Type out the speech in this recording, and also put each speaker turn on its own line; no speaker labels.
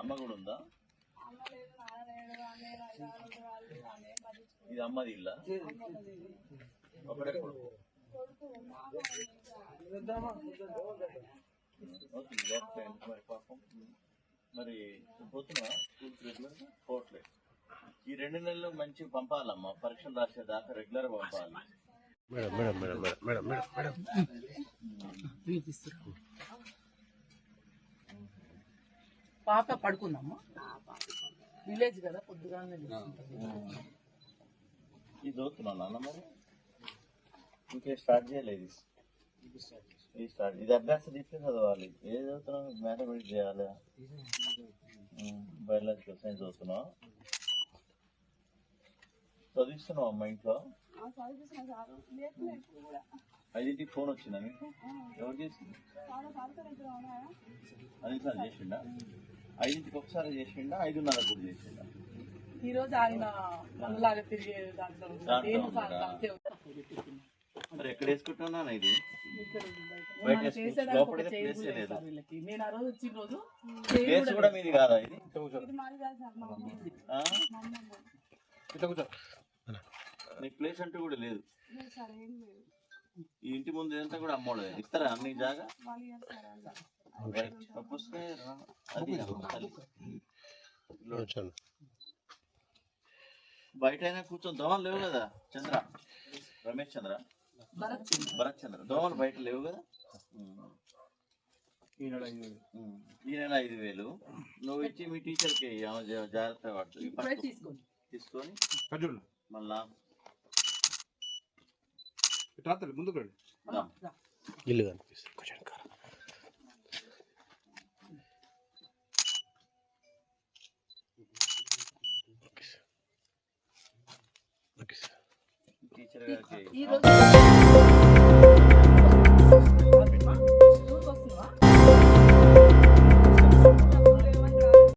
అమ్మ కూడా ఉందా? ఇది అమ్మది ఇల్లా ఒకటే కొడుకు. మరి పాపం? మరి పోతున్నా? పోవట్లేదు. ఈ రెండు నెలలు మంచి పంపాలమ్మా. పరీక్షలు రాసేదాకా రెగ్యులర్ పంపాలి.
Madam madam madam madam madam madam
పాప పడుకుందమ్మా. విలేజ్ కదా పొద్దుగానే.
ఇది చదువుతున్నా నాన్న మరి. ఇంకే స్టార్ట్ చేయలేదు. ఇది. స్టార్ట్ ఇది అభ్యాసం ఇస్తే చదవాలి. ఏది చదువుతున్నావు? మ్యాథమెటిక్స్ చేయాలి? బయాలజికల్ సైన్స్ చదువుతున్నావు? చదివిస్తున్నావు అమ్మ ఇంట్లో? ఐదింటికి ఫోన్ వచ్చిందా మీకు ఎవరు చేసింది? అన్నిసార్లు చేసిండా? ఐదింటికి ఒకసారి చేసిండా? ఐదున్నర కూడా చేసిండా?
ఈ రోజు ఆయన మనలాగా తిరిగే దాంట్లో.
మరి ఎక్కడ వేసుకుంటున్నాను ఇది.
నేను ఆ రోజు వచ్చిన రోజు
ప్లేస్ కూడా మీది కాదా ఇది?
ఇట్లా కూర్చో.
నీకు ప్లేస్ అంటూ కూడా లేదు. ఈ ఇంటి ముందు ఇదంతా కూడా అమ్మోడదు ఇస్తారా అన్ని జాగా? బయట అయినా కూర్చొని దోమలు లేవు కదా చంద్ర. రమేష్ చంద్ర.
భరత్ చింది.
భరత్ చంద్ర. దోమలు బయట లేవు కదా. ఈ నెల ఐదు వేలు. నువ్వు ఇచ్చి మీ టీచర్కి ఆమె జా- జాగ్రత్తగా పడుతుంది తీసుకొని
ఖర్జూరు
మళ్ళా
ఇట్లా ముందుకు రండి. ఇల్లు కనిపిస్తుంది కొంచెం వెనకాల. Okay sir. Okay sir.